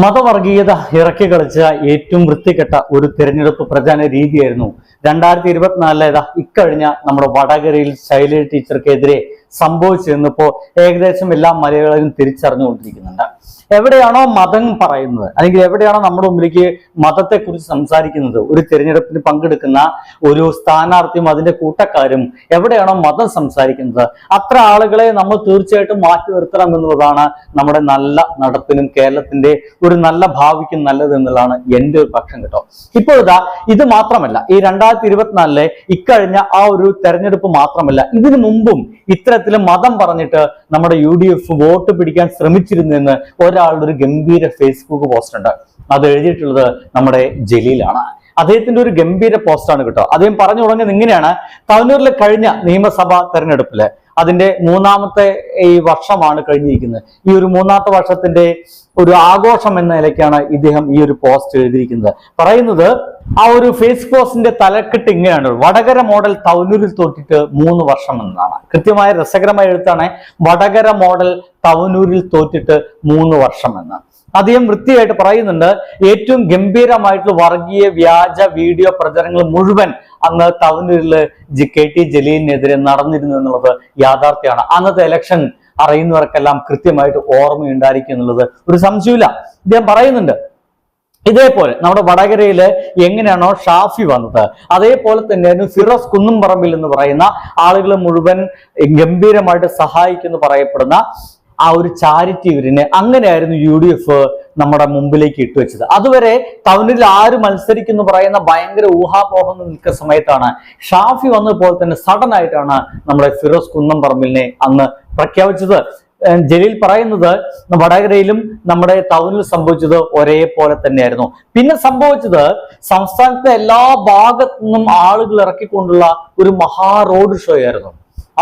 മതവർഗീയത ഇറക്കി കളിച്ച ഏറ്റവും വൃത്തികെട്ട ഒരു തിരഞ്ഞെടുപ്പ് പ്രചാരണ രീതിയായിരുന്നു രണ്ടായിരത്തി ഇരുപത്തിനാലിലേതാ ഇക്കഴിഞ്ഞ നമ്മുടെ വടകരയിൽ ശൈലജ ടീച്ചർക്കെതിരെ സംഭവിച്ചിരുന്നപ്പോ ഏകദേശം എല്ലാ മലയാളികളും തിരിച്ചറിഞ്ഞുകൊണ്ടിരിക്കുന്നുണ്ട്. എവിടെയാണോ മതം പറയുന്നത് അല്ലെങ്കിൽ എവിടെയാണോ നമ്മുടെ മുമ്പിലേക്ക് മതത്തെക്കുറിച്ച് സംസാരിക്കുന്നത് ഒരു തിരഞ്ഞെടുപ്പിന് പങ്കെടുക്കുന്ന ഒരു സ്ഥാനാർത്ഥിയും അതിന്റെ കൂട്ടക്കാരും എവിടെയാണോ മതം സംസാരിക്കുന്നത് അത്ര ആളുകളെ നമ്മൾ തീർച്ചയായിട്ടും മാറ്റി നിർത്തണം എന്നുള്ളതാണ് നമ്മുടെ നല്ല നടപ്പിനും കേരളത്തിന്റെ ഒരു നല്ല ഭാവിക്കും നല്ലത് എന്നുള്ളതാണ് എന്റെ ഒരു പക്ഷം കേട്ടോ. ഇപ്പോഴിതാ ഇത് മാത്രമല്ല ഈ രണ്ടായിരത്തി ഇരുപത്തിനാലിലെ ഇക്കഴിഞ്ഞ ആ ഒരു തെരഞ്ഞെടുപ്പ് മാത്രമല്ല ഇതിനു മുമ്പും ഇത്തരത്തിൽ മതം പറഞ്ഞിട്ട് നമ്മുടെ യു ഡി എഫ് വോട്ട് പിടിക്കാൻ ശ്രമിച്ചിരുന്നു എന്ന് ഒരാളുടെ ഒരു ഗംഭീര ഫേസ്ബുക്ക് പോസ്റ്റ് ഉണ്ട്. അത് എഴുതിയിട്ടുള്ളത് നമ്മുടെ ജലീലാണ്. അദ്ദേഹത്തിന്റെ ഒരു ഗംഭീര പോസ്റ്റാണ് കേട്ടോ. അദ്ദേഹം പറഞ്ഞു തുടങ്ങിയത് ഇങ്ങനെയാണ്. തവനൂരിലെ കഴിഞ്ഞ നിയമസഭാ തെരഞ്ഞെടുപ്പിൽ അതിന്റെ മൂന്നാമത്തെ ഈ വർഷമാണ് കഴിഞ്ഞിരിക്കുന്നത്. ഈ ഒരു മൂന്നാമത്തെ വർഷത്തിന്റെ ഒരു ആഘോഷം എന്ന നിലയ്ക്കാണ് ഇദ്ദേഹം ഈ ഒരു പോസ്റ്റ് എഴുതിയിരിക്കുന്നത്. പറയുന്നത് ആ ഒരു ഫേസ് പോസ്റ്റിന്റെ തലക്കെട്ട് ഇങ്ങനെയാണ്. വടകര മോഡൽ തവനൂരിൽ തോറ്റിട്ട് മൂന്ന് വർഷം എന്നതാണ് കൃത്യമായ രസകരമായ എഴുത്താണ്. വടകര മോഡൽ തവനൂരിൽ തോറ്റിട്ട് മൂന്ന് വർഷം എന്ന്. അദ്ദേഹം വൃത്തിയായിട്ട് പറയുന്നുണ്ട് ഏറ്റവും ഗംഭീരമായിട്ടുള്ള വർഗീയ വ്യാജ വീഡിയോ പ്രചരണങ്ങൾ മുഴുവൻ അന്ന് തവനൂരിൽ ജി കെ ടി ജലീലിനെതിരെ നടന്നിരുന്നു എന്നുള്ളത് യാഥാർത്ഥ്യമാണ്. അന്നത്തെ ഇലക്ഷൻ അറിയുന്നവർക്കെല്ലാം കൃത്യമായിട്ട് ഓർമ്മയുണ്ടായിരിക്കും എന്നുള്ളത് ഒരു സംശയമില്ല ഇദ്ദേഹം പറയുന്നുണ്ട് ഇതേപോലെ നമ്മുടെ വടകരയിൽ എങ്ങനെയാണോ ഷാഫി വന്നത് അതേപോലെ തന്നെയായിരുന്നു ഫിറോസ് കുന്നുംപറമ്പിൽ എന്ന് പറയുന്ന ആളുകൾ മുഴുവൻ ഗംഭീരമായിട്ട് സഹായിക്കുന്നു പറയപ്പെടുന്ന ആ ഒരു ചാരിറ്റി ഇവരിനെ അങ്ങനെയായിരുന്നു യു ഡി എഫ് നമ്മുടെ മുമ്പിലേക്ക് ഇട്ടുവെച്ചത് അതുവരെ ടൗണിൽ ആര് മത്സരിക്കുന്നു പറയുന്ന ഭയങ്കര ഊഹാപോഹങ്ങൾ നിൽക്കുന്ന സമയത്താണ് ഷാഫി വന്നപ്പോൾ തന്നെ സഡൻ ആയിട്ടാണ് നമ്മുടെ ഫിറോസ് കുന്നം പറമ്പിലിനെ അന്ന് പ്രഖ്യാപിച്ചത്. ജലീൽ പറയുന്നത് വടകരയിലും നമ്മുടെ ടൗണിൽ സംഭവിച്ചത് ഒരേപോലെ തന്നെയായിരുന്നു. പിന്നെ സംഭവിച്ചത് സംസ്ഥാനത്തെ എല്ലാ ഭാഗത്തു നിന്നും ആളുകൾ ഇറക്കിക്കൊണ്ടുള്ള ഒരു മഹാ റോഡ് ഷോ ആയിരുന്നു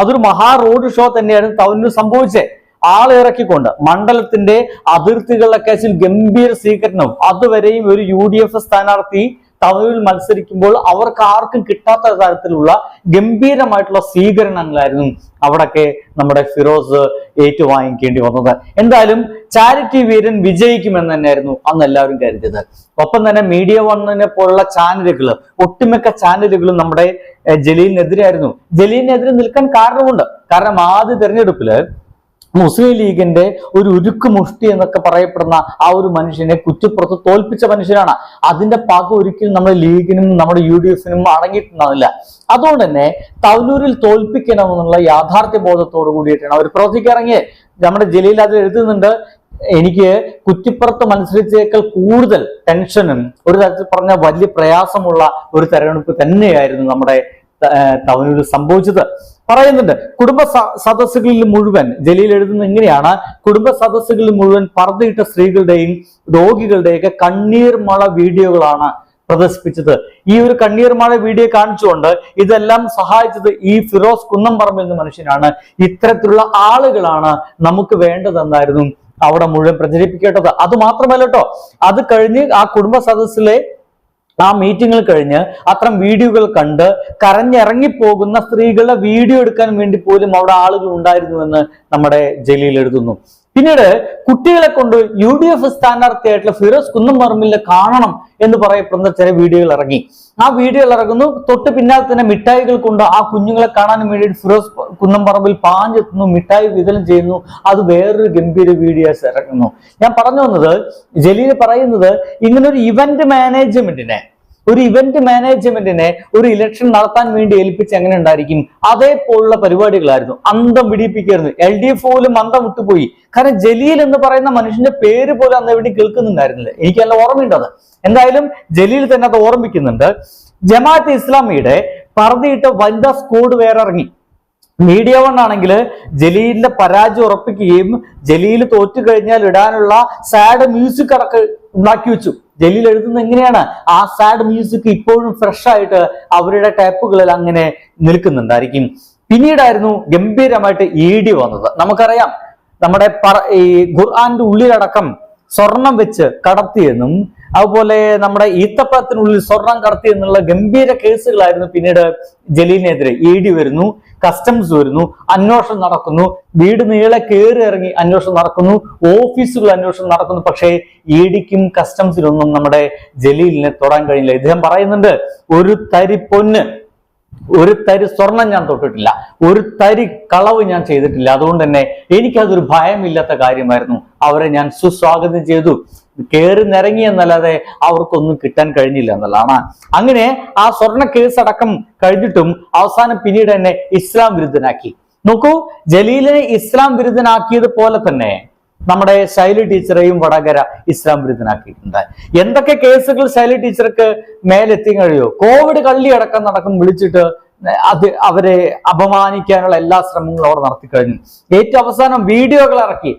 അതൊരു മഹാ റോഡ് ഷോ തന്നെയായിരുന്നു ടൗണിൽ സംഭവിച്ചത്. ആളെ ഇറക്കിക്കൊണ്ട് മണ്ഡലത്തിന്റെ അതിർത്തികളുടെ കേസിൽ ഗംഭീര സ്വീകരണവും അതുവരെയും ഒരു യു ഡി എഫ് സ്ഥാനാർത്ഥി തമിഴിൽ മത്സരിക്കുമ്പോൾ അവർക്ക് ആർക്കും കിട്ടാത്ത തരത്തിലുള്ള ഗംഭീരമായിട്ടുള്ള സ്വീകരണങ്ങളായിരുന്നു അവിടൊക്കെ നമ്മുടെ ഫിറോസ് ഏറ്റുവാങ്ങിക്കേണ്ടി വന്നത്. എന്തായാലും ചാരിറ്റി വീരൻ വിജയിക്കുമെന്ന് തന്നെയായിരുന്നു അന്ന് എല്ലാവരും കരുതിയത്. ഒപ്പം തന്നെ മീഡിയ വണ്ണിനെ പോലുള്ള ചാനലുകൾ ഒട്ടുമിക്ക ചാനലുകളും നമ്മുടെ ജലീലിനെതിരെയായിരുന്നു. ജലീലിനെതിരെ നിൽക്കാൻ കാരണമുണ്ട്. കാരണം ആദ്യ തെരഞ്ഞെടുപ്പിൽ മുസ്ലിം ലീഗിന്റെ ഒരു ഉരുക്ക് മുഷ്ടി എന്നൊക്കെ പറയപ്പെടുന്ന ആ ഒരു മനുഷ്യനെ കുറ്റപ്പുറത്ത് തോൽപ്പിച്ച മനുഷ്യനാണ്. അതിന്റെ പക ഒരിക്കലും നമ്മുടെ ലീഗിനും നമ്മുടെ യു ഡി എഫിനും അടങ്ങിയിട്ടുണ്ടാവില്ല. അതുകൊണ്ട് തന്നെ തവനൂരിൽ തോൽപ്പിക്കണമെന്നുള്ള യാഥാർത്ഥ്യ ബോധത്തോടു കൂടിയിട്ടാണ് അവർ പ്രവർത്തിക്കിറങ്ങിയത് നമ്മുടെ ജലീൽ അത് എഴുതുന്നുണ്ട്. എനിക്ക് കുറ്റിപ്പുറത്ത് മത്സരിച്ചേക്കാൾ കൂടുതൽ ടെൻഷനും ഒരു തരത്തിൽ പറഞ്ഞ വലിയ പ്രയാസമുള്ള ഒരു തെരഞ്ഞെടുപ്പ് തന്നെയായിരുന്നു നമ്മുടെ തവനൂരിൽ സംഭവിച്ചത്. പറയുന്നുണ്ട് കുടുംബ സദസ്സുകളിൽ മുഴുവൻ ജലീൽ എഴുതുന്നത് എങ്ങനെയാണ് കുടുംബ സദസ്സുകളിൽ മുഴുവൻ പറഞ്ഞിട്ട സ്ത്രീകളുടെയും രോഗികളുടെയൊക്കെ കണ്ണീർ മഴ വീഡിയോകളാണ് പ്രദർശിപ്പിച്ചത്. ഈ ഒരു കണ്ണീർ മഴ വീഡിയോ കാണിച്ചുകൊണ്ട് ഇതെല്ലാം സഹായിച്ചത് ഈ ഫിറോസ് കുന്നംപറമ്പിൽ എന്ന മനുഷ്യനാണ്. ഇത്തരത്തിലുള്ള ആളുകളാണ് നമുക്ക് വേണ്ടതെന്നായിരുന്നു അവിടെ മുഴുവൻ പ്രചരിപ്പിക്കേണ്ടത് അത് മാത്രമല്ല കേട്ടോ അത് കഴിഞ്ഞ് ആ കുടുംബ സദസ്സിലെ ആ മീറ്റിങ്ങിൽ കഴിഞ്ഞ് അത്തരം വീഡിയോകൾ കണ്ട് കരഞ്ഞിറങ്ങിപ്പോകുന്ന സ്ത്രീകളുടെ വീഡിയോ എടുക്കാൻ വേണ്ടി പോലും അവിടെ ആളുകൾ ഉണ്ടായിരുന്നുവെന്ന് നമ്മുടെ ജലീൽ എഴുതുന്നു. പിന്നീട് കുട്ടികളെ കൊണ്ട് യു ഡി എഫ് സ്ഥാനാർത്ഥിയായിട്ടുള്ള ഫിറോസ് കുന്നംപറമ്പിലെ കാണണം എന്ന് പറയപ്പെടുന്ന ചില വീഡിയോകൾ ഇറങ്ങി. ആ വീഡിയോകൾ ഇറങ്ങുന്നു. തൊട്ട് പിന്നാലെ തന്നെ മിഠായികൾ കൊണ്ട് ആ കുഞ്ഞുങ്ങളെ കാണാൻ വേണ്ടിയിട്ട് ഫിറോസ് കുന്നംപറമ്പിൽ പാഞ്ഞെത്തുന്നു മിഠായി വിതരണം ചെയ്യുന്നു. അത് വേറൊരു ഗംഭീര വീഡിയോസ് ഇറങ്ങുന്നു. ഞാൻ പറഞ്ഞു വന്നത് ജലീൽ പറയുന്നത് ഇങ്ങനൊരു ഇവന്റ് മാനേജ്മെന്റിനെ ഒരു ഇവന്റ് മാനേജ്മെന്റിനെ ഒരു ഇലക്ഷൻ നടത്താൻ വേണ്ടി ഏൽപ്പിച്ച് എങ്ങനെ ഉണ്ടായിരിക്കും? അതേപോലുള്ള പരിപാടികളായിരുന്നു. അന്തം വിടിപ്പിക്കായിരുന്നു എൽ ഡി എഫ് പോലും അന്തം വിട്ടുപോയി. കാരണം ജലീൽ എന്ന് പറയുന്ന മനുഷ്യന്റെ പേര് പോലും അന്ന് എവിടെ കേൾക്കുന്നുണ്ടായിരുന്നില്ല. എനിക്ക് നല്ല ഓർമ്മയുണ്ട് അത്. എന്തായാലും ജലീൽ തന്നെ അത് ഓർമ്മിക്കുന്നുണ്ട്. ജമാഅത്ത് ഇസ്ലാമിയുടെ പറതിയിട്ട വനിതാ സ്കോഡ് വേറെ ഇറങ്ങി. മീഡിയ വൺ ആണെങ്കിൽ ജലീലിന്റെ പരാജയം ഉറപ്പിക്കുകയും ജലീൽ തോറ്റു കഴിഞ്ഞാൽ ഇടാനുള്ള സാഡ് മ്യൂസിക് അടക്കം ഉണ്ടാക്കി വെച്ചു. ജലീൽ എഴുതുന്നത് എങ്ങനെയാണ്? ആ സാഡ് മ്യൂസിക് ഇപ്പോഴും ഫ്രഷ് ആയിട്ട് അവരുടെ ടാപ്പുകളിൽ അങ്ങനെ നിൽക്കുന്നുണ്ടായിരിക്കും. പിന്നീടായിരുന്നു ഗംഭീരമായിട്ട് ഇ വന്നത്. നമുക്കറിയാം നമ്മുടെ ഈ ഖുർആാന്റെ ഉള്ളിലടക്കം സ്വർണം വെച്ച് കടത്തിയെന്നും അതുപോലെ നമ്മുടെ ഈത്തപ്പഴത്തിനുള്ളിൽ സ്വർണം കടത്തി എന്നുള്ള ഗംഭീര കേസുകളായിരുന്നു പിന്നീട് ജലീലിനെതിരെ ഇ ഡി വരുന്നു കസ്റ്റംസ് വരുന്നു അന്വേഷണം നടക്കുന്നു വീട് നീളെ കയറി ഇറങ്ങി അന്വേഷണം നടക്കുന്നു ഓഫീസുകൾ അന്വേഷണം നടക്കുന്നു പക്ഷേ ഇ ഡിക്കും കസ്റ്റംസിനൊന്നും നമ്മുടെ ജലീലിനെ തൊടാൻ കഴിയില്ല. ഇദ്ദേഹം പറയുന്നുണ്ട് ഒരു തരി പൊന്ന് ഒരു തരി സ്വർണം ഞാൻ തൊട്ടിട്ടില്ല. ഒരു തരി കളവ് ഞാൻ ചെയ്തിട്ടില്ല. അതുകൊണ്ട് തന്നെ എനിക്കതൊരു ഭയമില്ലാത്ത കാര്യമായിരുന്നു. അവരെ ഞാൻ സുസ്വാഗതം ചെയ്തു. കയറി നിരങ്ങി എന്നല്ലാതെ അവർക്കൊന്നും കിട്ടാൻ കഴിഞ്ഞില്ല എന്നുള്ളതാണ്. അങ്ങനെ ആ സ്വർണ കേസ് അടക്കം കഴിഞ്ഞിട്ടും അവസാനം പിന്നീട് തന്നെ ഇസ്ലാം വിരുദ്ധനാക്കി. നോക്കൂ ജലീലിനെ ഇസ്ലാം വിരുദ്ധനാക്കിയത് പോലെ തന്നെ നമ്മുടെ ശൈലി ടീച്ചറെയും വടകര ഇസ്ലാം വിരുദ്ധനാക്കിയിട്ടുണ്ട്. എന്തൊക്കെ കേസുകൾ ശൈലി ടീച്ചർക്ക് മേലെത്തി കഴിയോ കോവിഡ് കള്ളി അടക്കം നടക്കും വിളിച്ചിട്ട് അത് അവരെ അപമാനിക്കാനുള്ള എല്ലാ ശ്രമങ്ങളും അവർ നടത്തി കഴിഞ്ഞു. ഏറ്റവും അവസാനം വീഡിയോകൾ ഇറക്കി.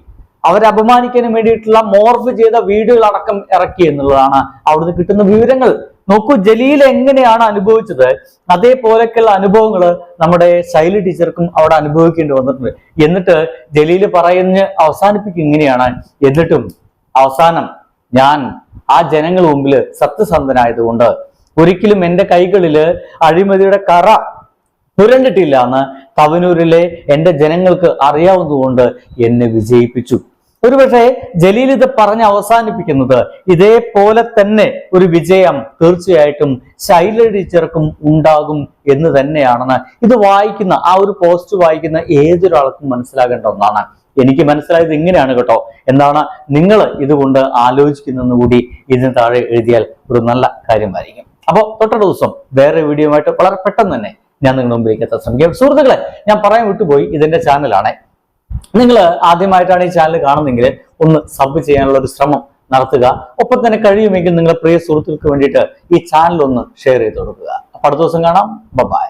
അവരെ അപമാനിക്കാൻ വേണ്ടിയിട്ടുള്ള മോർഫ് ചെയ്ത വീഡിയോകൾ അടക്കം ഇറക്കി എന്നുള്ളതാണ് അവിടുന്ന് കിട്ടുന്ന വിവരങ്ങൾ. നോക്കൂ ജലീൽ എങ്ങനെയാണ് അനുഭവിച്ചത്? അതേപോലെയൊക്കെയുള്ള അനുഭവങ്ങൾ നമ്മുടെ ശൈലി ടീച്ചർക്കും അവിടെ അനുഭവിക്കേണ്ടി വന്നിട്ടുണ്ട്. എന്നിട്ട് ജലീൽ പറയുന്ന അവസാനിപ്പിക്കും ഇങ്ങനെയാണ്. എന്നിട്ടും അവസാനം ഞാൻ ആ ജനങ്ങൾ മുമ്പിൽ സത്യസന്ധനായതുകൊണ്ട് ഒരിക്കലും എന്റെ കൈകളിൽ അഴിമതിയുടെ കറ പുരണ്ടിട്ടില്ല എന്ന് തവനൂരിലെ എന്റെ ജനങ്ങൾക്ക് അറിയാവുന്നതുകൊണ്ട് എന്നെ വിജയിപ്പിച്ചു. ഒരുപക്ഷെ ജലീൽ ഇത് പറഞ്ഞ് അവസാനിപ്പിക്കുന്നത് ഇതേപോലെ തന്നെ ഒരു വിജയം തീർച്ചയായിട്ടും ശൈല ടീച്ചർക്കും ഉണ്ടാകും എന്ന് തന്നെയാണെന്ന് ഇത് വായിക്കുന്ന ആ ഒരു പോസ്റ്റ് വായിക്കുന്ന ഏതൊരാൾക്കും മനസ്സിലാകേണ്ട ഒന്നാണ്. എനിക്ക് മനസ്സിലായത് ഇങ്ങനെയാണ് കേട്ടോ. എന്താണ്? നിങ്ങൾ ഇതുകൊണ്ട് ആലോചിക്കുന്നതെന്ന് കൂടി ഇതിന് താഴെ എഴുതിയാൽ ഒരു നല്ല കാര്യമായിരിക്കും അപ്പോൾ തൊട്ടടുത്ത ദിവസം വേറെ വീഡിയോ ആയിട്ട് വളരെ പെട്ടെന്ന് തന്നെ ഞാൻ നിങ്ങളുടെ മുമ്പിലേക്ക് എത്താൻ ശ്രമിക്കാം. സുഹൃത്തുക്കളെ ഞാൻ പറയാൻ വിട്ടുപോയി. ഇതിന്റെ ചാനലാണ് നിങ്ങൾ ആദ്യമായിട്ടാണ് ഈ ചാനൽ കാണുന്നെങ്കിൽ ഒന്ന് സബ് ചെയ്യാനുള്ള ഒരു ശ്രമം നടത്തുക. ഒപ്പം തന്നെ കഴിയുമെങ്കിൽ നിങ്ങളുടെ പ്രിയ സുഹൃത്തുക്കൾക്ക് വേണ്ടിയിട്ട് ഈ ചാനൽ ഒന്ന് ഷെയർ ചെയ്ത് കൊടുക്കുക. അപ്പൊ അടുത്ത ദിവസം കാണാം. ബൈ